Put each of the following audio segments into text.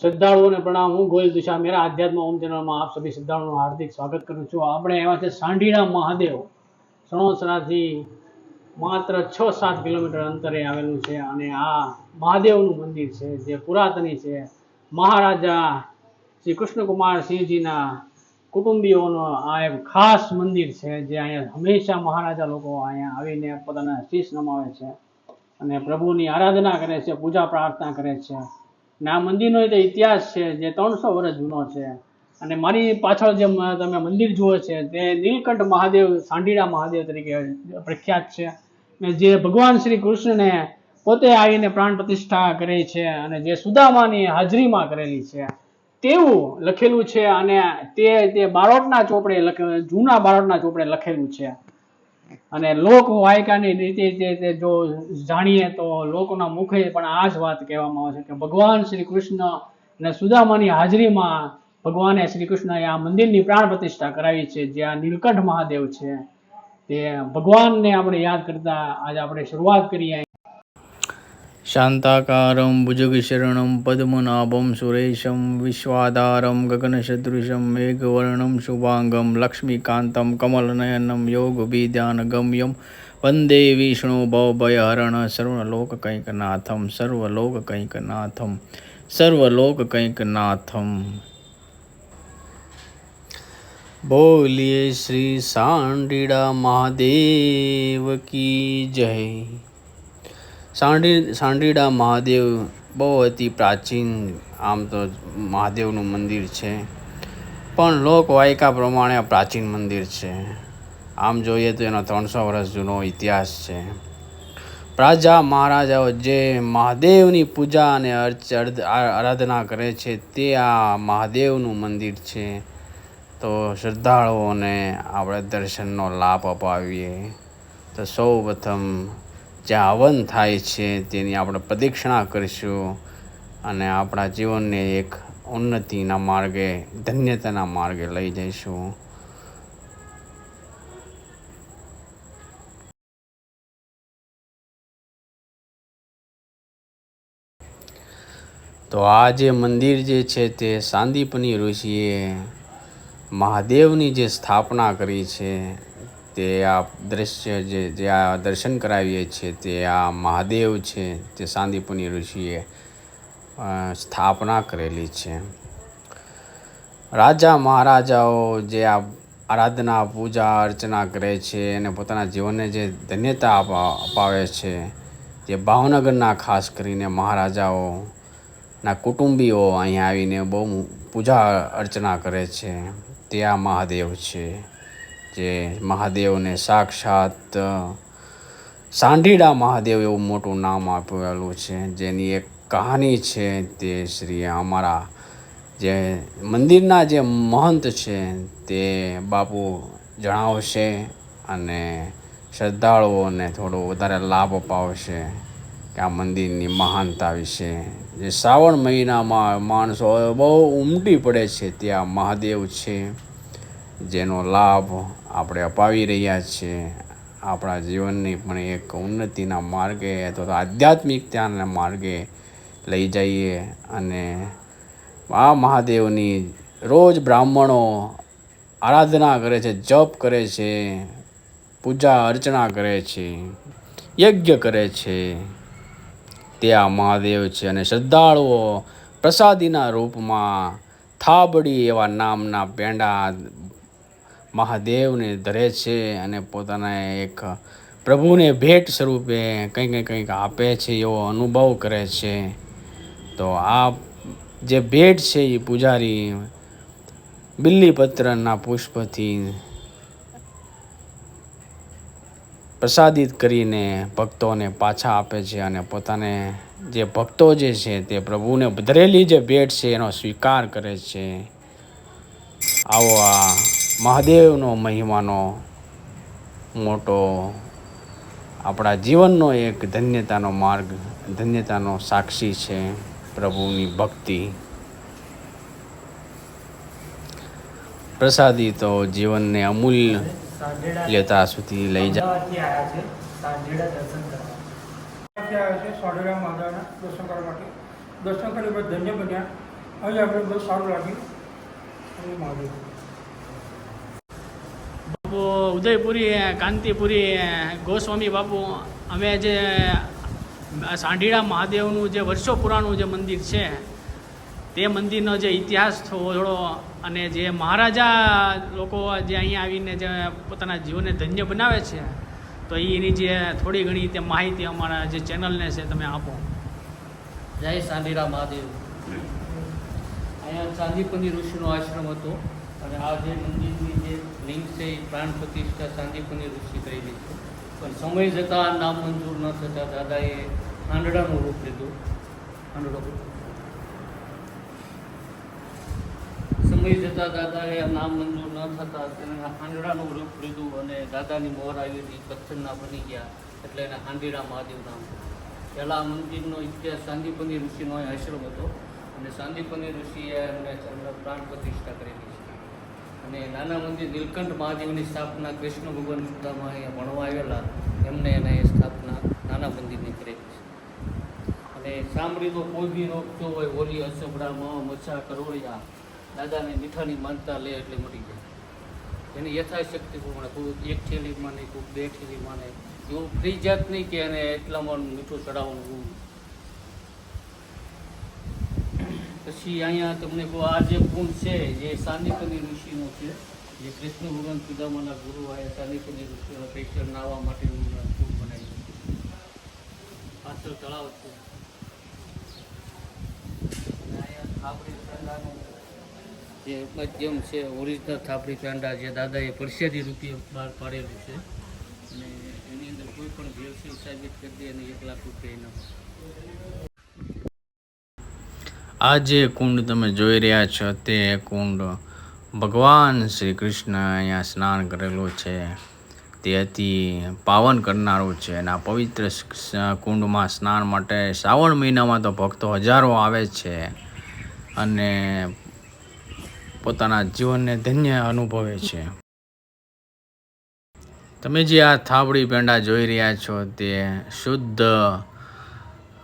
શ્રદ્ધાળુઓને પ્રણામ. હું ગોયલ દિશા મેરા આધ્યાત્મ ઓમ ચેનલમાં આપ સભી શ્રદ્ધાળુઓનું હાર્દિક સ્વાગત કરું છું. આપણે એવા છે સાંઢીના મહાદેવ. સણોસરાથી માત્ર છ સાત કિલોમીટર અંતરે આવેલું છે અને આ મહાદેવનું મંદિર છે, જે પુરાતની છે. મહારાજા શ્રી કૃષ્ણકુમાર સિંહજીના કુટુંબીઓનો આ એક ખાસ મંદિર છે, જે અહીંયા હંમેશા મહારાજા લોકો અહીંયા આવીને પોતાના શીશ નમાવે છે અને પ્રભુની આરાધના કરે છે, પૂજા પ્રાર્થના કરે છે. અને આ મંદિરનો એક ઇતિહાસ છે જે ત્રણસો વર્ષ જૂનો છે. અને મારી પાછળ જે તમે મંદિર જુઓ છે, તે નીલકંઠ મહાદેવ, સાંઢીડા મહાદેવ તરીકે પ્રખ્યાત છે. ને જે ભગવાન શ્રી કૃષ્ણને પોતે આવીને પ્રાણ પ્રતિષ્ઠા કરે છે અને જે સુદામાની હાજરીમાં કરેલી છે, તેવું લખેલું છે અને તે તે બારોટના ચોપડે જૂના બારોટના ચોપડે લખેલું છે. અને લોક વાયકાની રીતે જો જાણીએ તો લોકોના મુખે પણ આ જ વાત કહેવામાં આવે છે કે ભગવાન શ્રી કૃષ્ણ અને સુદામાની હાજરીમાં ભગવાને શ્રી કૃષ્ણએ આ મંદિરની પ્રાણ પ્રતિષ્ઠા કરાવી છે, જે આ નીલકંઠ મહાદેવ છે. તે ભગવાનને આપણે યાદ કરતા આજે આપણે શરૂઆત કરીએ. शान्ताकारं भुजगशरणं पद्मनाभं सुरेशं विश्वाधारं गगनसदृशं मेघवर्णं शुभाङ्गं लक्ष्मीकान्तं कमलनयनं योगविध्यानगम्यं वन्दे विष्णुभवभयहरण सर्वलोककैकनाथं सर्वलोककैकनाथं सर्वलोककैकनाथम् बोलिए श्री सांडिडा महादेव की जय સાંડી સાંડીડા મહાદેવ બહુ અતિ પ્રાચીન આમ તો મહાદેવનું મંદિર છે. પણ લોકવાયકા પ્રમાણે આ પ્રાચીન મંદિર છે. આમ જોઈએ તો એનો ત્રણસો વર્ષ જૂનો ઇતિહાસ છે. રાજા મહારાજાઓ જે મહાદેવની પૂજા અને અર્ચ આરાધના કરે છે તે આ મહાદેવનું મંદિર છે. તો શ્રદ્ધાળુઓને આપણે દર્શનનો લાભ અપાવીએ. તો સૌ પ્રથમ જ્યાં હવન થાય છે, તેની આપણે પ્રદક્ષિણા કરીશું અને આપણા જીવનને એક ઉન્નતિના માર્ગે, ધન્યતાના માર્ગે લઈ જઈશું. તો આ જે મંદિર જે છે, તે સાંદીપની ઋષિએ મહાદેવની જે સ્થાપના કરી છે તે આ દ્રશ્ય જે જે આ દર્શન કરાવીએ છીએ તે આ મહાદેવ છે, તે સાંદીપની ઋષિએ સ્થાપના કરેલી છે. રાજા મહારાજાઓ જે આ આરાધના, પૂજા, અર્ચના કરે છે અને પોતાના જીવનને જે ધન્યતા અપાવે છે, તે ભાવનગરના ખાસ કરીને મહારાજાઓના કુટુંબીઓ અહીંયા આવીને બહુ પૂજા અર્ચના કરે છે, તે આ મહાદેવ છે. જે મહાદેવને સાક્ષાત સાંઢીડા મહાદેવ એવું મોટું નામ આપેલું છે. જેની એક કહાની છે તે શ્રી અમારા જે મંદિરના જે મહંત છે તે બાપુ જણાવશે અને શ્રદ્ધાળુઓને થોડો વધારે લાભ અપાવશે કે આ મંદિરની મહાનતા વિશે. જે શ્રાવણ મહિનામાં માણસો બહુ ઉમટી પડે છે ત્યાં મહાદેવ છે. જેનો લાભ આપણે અપાવી રહ્યા છીએ. આપણા જીવનની પણ એક ઉન્નતિના માર્ગે અથવા આધ્યાત્મિકતાના માર્ગે લઈ જઈએ અને આ મહાદેવની રોજ બ્રાહ્મણો આરાધના કરે છે, જપ કરે છે, પૂજા અર્ચના કરે છે, યજ્ઞ કરે છે. તે આ મહાદેવ છે અને શ્રદ્ધાળુઓ પ્રસાદીના રૂપમાં થાબડી એવા નામના પેંડા મહાદેવને ધરે છે અને પોતાના એક પ્રભુને ભેટ સ્વરૂપે કંઈક ને કંઈક આપે છે એવો અનુભવ કરે છે. તો આ જે ભેટ છે એ પૂજારી બિલ્લીપત્રના પુષ્પથી પ્રસાદિત કરીને ભક્તોને પાછા આપે છે અને પોતાને જે ભક્તો જે છે તે પ્રભુને ધરેલી જે ભેટ છે એનો સ્વીકાર કરે છે. આવો આ મહાદેવનો મહિમાનો મોટો આપણા જીવનનો એક ધન્યતાનો માર્ગ, ધન્યતાનો સાક્ષી છે પ્રભુની ભક્તિ. પ્રસાદી તો જીવનને અમૂલ્ય લેતા સુધી લઈ જાય દર્શન કરવા. માટે. દર્શન કરી ધન્ય બન્યા. અહીં આપણે બહુ સારું લાગ્યું. ઉદયપુરી કાંતિપુરી ગોસ્વામી બાપુ અમે જે સાંઢીડા મહાદેવનું જે વર્ષો પુરાણું જે મંદિર છે તે મંદિરનો જે ઇતિહાસ થોડો અને જે મહારાજા લોકો જે અહીંયા આવીને જે પોતાના જીવનને ધન્ય બનાવે છે તો એની જે થોડી ઘણી તે માહિતી અમારા જે ચેનલને છે તમે આપો. જય સાંઢીરા મહાદેવ. અહીંયા ચાંદીપની ઋષિનો આશ્રમ હતો અને આ જે મંદિરની જે છે એ પ્રાણ પ્રતિષ્ઠા ચાંદીપની ઋષિ કરેલી છે. પણ સમય જતાં નામ મંજૂર ન થતાં દાદાએ આંધળાનું રૂપ લીધું. આંધળો સમય જતાં દાદાએ નામ મંજૂર ન થતાં તેને આંધળાનું રૂપ લીધું અને દાદાની મોહર આવી હતી પથ્થરના બની ગયા એટલે એને હાંડીડા મહાદેવ નામ પહેલાં મંદિરનો ઇતિહાસ સાંદીપની ઋષિનો આશ્રમ હતો અને સાંદીપની ઋષિએ એમને પ્રાણ પ્રતિષ્ઠા કરેલી. અને નાના મંદિર નીલકંઠ મહાદેવની સ્થાપના કૃષ્ણ ભગવાન સુદામાં અહીંયા ભણવા આવેલા, એમને એને એ સ્થાપના નાના મંદિરની કરેલી છે. અને સાંભળીનો કોઈ બી થયો હોય, હોલી અસબડા મ મચ્છા કરોળિયા, દાદાને મીઠાની માનતા લે એટલે મટી જાય એની યથાશક્તિ પ્રમાણે કોઈ એક થેલી માને કોઈ બે થેલી માને એવું ફ્રી જાત નહીં કે એને એટલામાં મીઠું ચડાવવાનું એવું. પછી અહીંયા તમને કહું, આ જે કુંડ છે, જે સાનિકની ઋષિનો છે, જે કૃષ્ણ ભગવાન પિતામાના ગુરુ આયા સાનિકની ઋષિનો સ્પેશિયલ નાહવા માટેનું કુંડ બનાવ્યું પાછળ તળાવ છે. જે મધ્યમ છે, ઓરિજિનલ થાપડી ચાંડા જે દાદાએ પરસેદી રૂપિયે બહાર પાડેલું છે. અને એની અંદર કોઈ પણ ભેળસેળ સાબિત કરી દે અને એક લાખ રૂપિયા ઇનામ આ જે કુંડ તમે જોઈ રહ્યા છો તે કુંડ ભગવાન શ્રી કૃષ્ણ અહીંયા સ્નાન કરેલું છે. તે અતિ પાવન કરનારું છે અને આ પવિત્ર કુંડમાં સ્નાન માટે શ્રાવણ મહિનામાં તો ભક્તો હજારો આવે છે અને પોતાના જીવનને ધન્ય અનુભવે છે. તમે જે આ થાબડી પેંડા જોઈ રહ્યા છો તે શુદ્ધ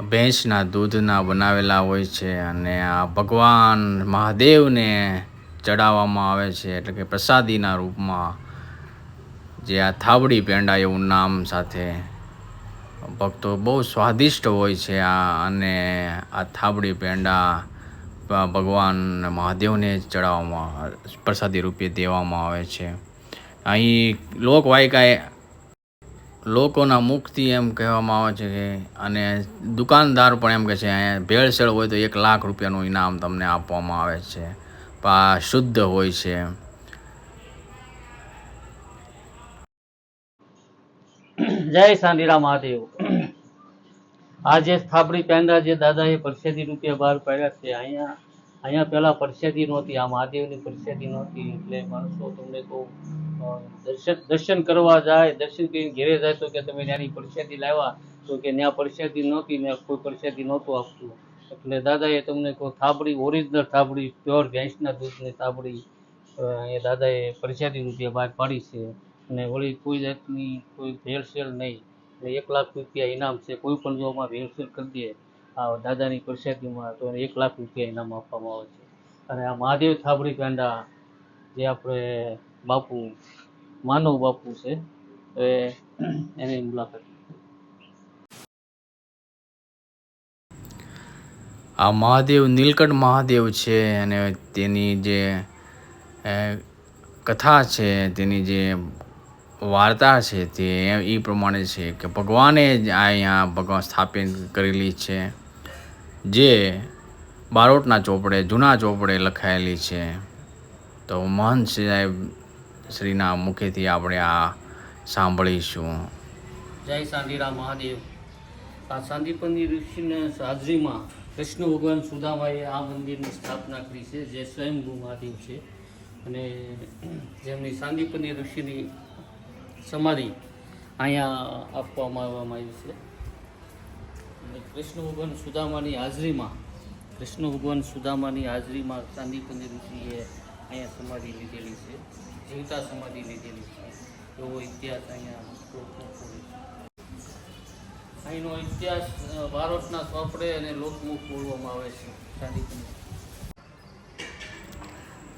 ભેંસના દૂધના બનાવેલા હોય છે અને આ ભગવાન મહાદેવને ચડાવવામાં આવે છે, એટલે કે પ્રસાદીના રૂપમાં. જે આ થાબડી પેંડા એવું નામ સાથે ભક્તો બહુ સ્વાદિષ્ટ હોય છે આ, અને આ થાબડી પેંડા ભગવાન મહાદેવને ચડાવવામાં, પ્રસાદી રૂપે દેવામાં આવે છે. અહીં લોકવાયકાએ લોકોના મુખથી એમ કહેવામાં આવે છે કે અને દુકાનદાર પણ એમ કહે છે, અહીંયા ભેળસેળ હોય તો એક લાખ રૂપિયાનું ઇનામ તમને આપવામાં આવે છે. પા શુદ્ધ હોય છે. જય સાંડીરા મહાદેવ. આજે સ્થાપડી પેંડા જે દાદાએ પરસેદી રૂપિયા બહાર પાડ્યા છે, અહીંયા અહીંયા પહેલાં પરસેદી નહોતી, આ મહાદેવની પરસેદી નહોતી, એટલે માણસો તમને કહું દર્શન કરવા જાય, દર્શન કરીને ઘેરે જાય તો કે તમે ત્યાંની પરસેદી લાવ્યા, તો કે ત્યાં પરસેદી નહોતી ને કોઈ પરસેદી નહોતું આપતું. એટલે દાદાએ તમને કોઈ થાબડી ઓરિજિનલ થાબડી પ્યોર ભેંસના દૂધની થાબડી એ દાદાએ પરસેદી રૂપિયા બહાર પાડી છે. અને વળી કોઈ જાતની કોઈ ભેળસેળ નહીં. એક લાખ રૂપિયા ઇનામ છે, કોઈ પણ જો આમાં ભેળસેળ કરી દે, આ દાદાની પ્રસાદીમાં તો એક લાખ રૂપિયા ઇનામ આપવામાં આવે છે. અને આ મહાદેવ થાબડી પેંડા જે આપણે બાપુ માનવ બાપુ છે એ એની મુલાકાત. આ મહાદેવ, નીલકંઠ મહાદેવ છે અને તેની જે કથા છે, તેની જે વાર્તા છે તે એ પ્રમાણે છે કે ભગવાને જ આ અહીંયા ભગવાન સ્થાપિત કરેલી છે, જે બારોટના ચોપડે, જૂના ચોપડે લખાયેલી છે. તો મહંત સાહેબ શ્રીના મુખેથી આપણે આ સાંભળીશું. જય સાંડીરા મહાદેવ. આ સાંદીપની ઋષિને હાજરીમાં કૃષ્ણ ભગવાન સુદામાએ આ મંદિરની સ્થાપના કરી છે, જે સ્વયંભૂ મહાદેવ છે. અને જેમની સાંદીપની ઋષિની સમાધિ અહીંયા આપવામાં આવવામાં આવી છે. અને કૃષ્ણ ભગવાન સુદામાની હાજરીમાં, કૃષ્ણ ભગવાન સુદામાની હાજરીમાં સાંદીપની ઋષિએ અહીંયા સમાધિ લીધેલી છે. જીવતા સમાધિ લીધેલી છે. એવો ઇતિહાસ અહીંયા અહીંનો ઇતિહાસ ભારતના ચોપડે અને લોકમુખ બોલવામાં આવે છે.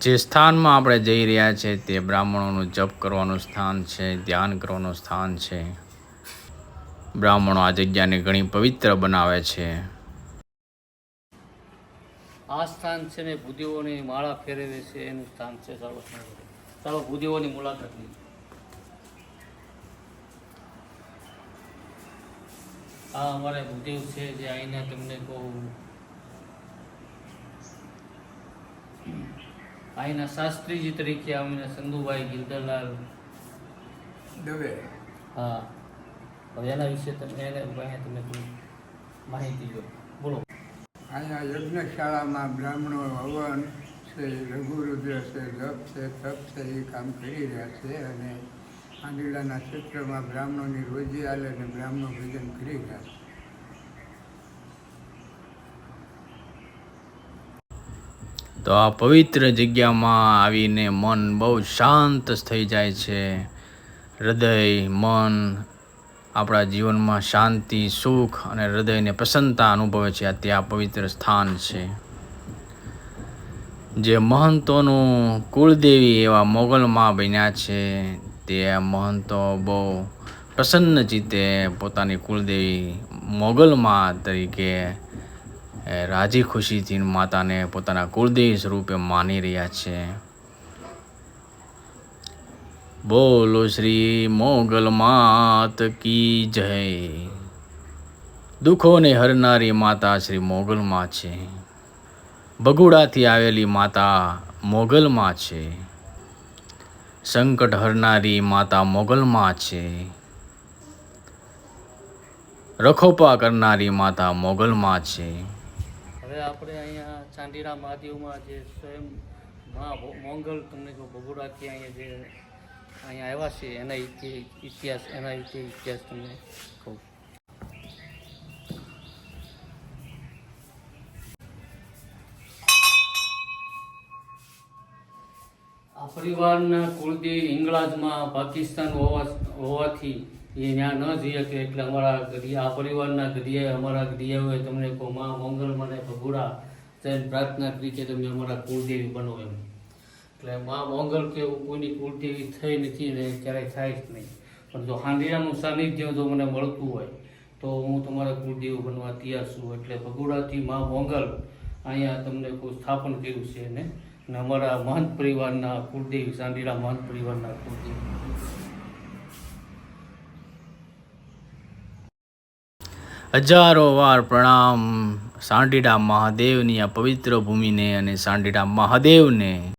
જે સ્થાનમાં આપણે જઈ રહ્યા છે તે બ્રાહ્મણોનું જપ કરવાનું સ્થાન છે ધ્યાન કરવાનું સ્થાન છે. બ્રાહ્મણો આ જગ્યાને ઘણી પવિત્ર બનાવે છે. આ સ્થાન છે ને ભૂદેવોની માળા ફેરવે છે એનું સ્થાન છે ચાલો ચાલો ભૂદેવોની મુલાકાત લઈએ. આ અમારે ભૂદેવ છે જે અહીંના તમને કહું. અહીંના શાસ્ત્રીજી તરીકે આવીને સંધુભાઈ ગિરધરલાલ. દવે. હા. હવે એના વિશે તમે એને તમે માહિતી લો બોલો. અહીંયા યજ્ઞશાળામાં બ્રાહ્મણો હવન છે છે જપ છે, તપ છે, એ કામ કરી રહ્યા છે અને આંદીલાના ક્ષેત્રમાં બ્રાહ્મણોની રોજી હાલે અને બ્રાહ્મણો ભજન કરી રહ્યા છે. તો આ પવિત્ર જગ્યામાં આવીને મન બહુ શાંત થઈ જાય છે. હૃદય, મન આપણા જીવનમાં શાંતિ, સુખ અને હૃદયને પ્રસન્નતા અનુભવે છે. આ ત્યાં પવિત્ર સ્થાન છે. જે મહંતોનું કુળદેવી એવા મોગલમાં બન્યા છે, તે મહંતો બહુ પ્રસન્ન ચિત્તે પોતાની કુળદેવી મોગલમાં તરીકે રાજી ખુશીથી માતાને પોતાના કુળદેવી સ્વરૂપે માની રહ્યા છે. બોલો શ્રી મોગલ માત કી જય. દુઃખોને હરનારી માતા શ્રી મોગલમાં છે. બગુડાથી આવેલી માતા મોગલમાં છે. સંકટ હરનારી માતા મોગલમાં છે. રખોપા કરનારી માતા મોગલમાં છે. હવે આપણે અહીંયા ચાંદીરા મહાદેવમાં જે સ્વયં મા મોગલ તમને જો બગુડાથી અહીંયા જે અહીંયા આવ્યા છે, એના ઇતિ- ઇતિહાસ, એના ઇતિહાસ તમને કહું. પરિવારના કુળદેવ ઇંગ્લાજમાં પાકિસ્તાન હોવા હોવાથી એ ત્યાં ન જઈ શકે એટલે અમારા ગઢિયા આ પરિવારના ગઢિયાએ અમારા ગઢિયાઓએ તમને કહો, મા મંગલ મને ભગુડા જઈને પ્રાર્થના કરી કે તમે અમારા કુળદેવી બનો એમ. એટલે મા મંગલ કે કોઈની કુળદેવી થઈ નથી ને ક્યારેય થાય જ નહીં. પણ જો હાંડિયાનું સાનિધ્ય જો મને મળતું હોય, તો હું તમારા કુળદેવ બનવા તૈયાર છું. એટલે ભગુડાથી મા મંગલ અહીંયા તમને કોઈ સ્થાપન કર્યું છે ને અને અમારા મહંત પરિવારના કુળદેવ સાંડીરા મહંત પરિવારના કુળદેવ. હજારો વાર પ્રણામ સાંડીડા મહાદેવની આ પવિત્ર ભૂમિને અને સાંડીડા મહાદેવને.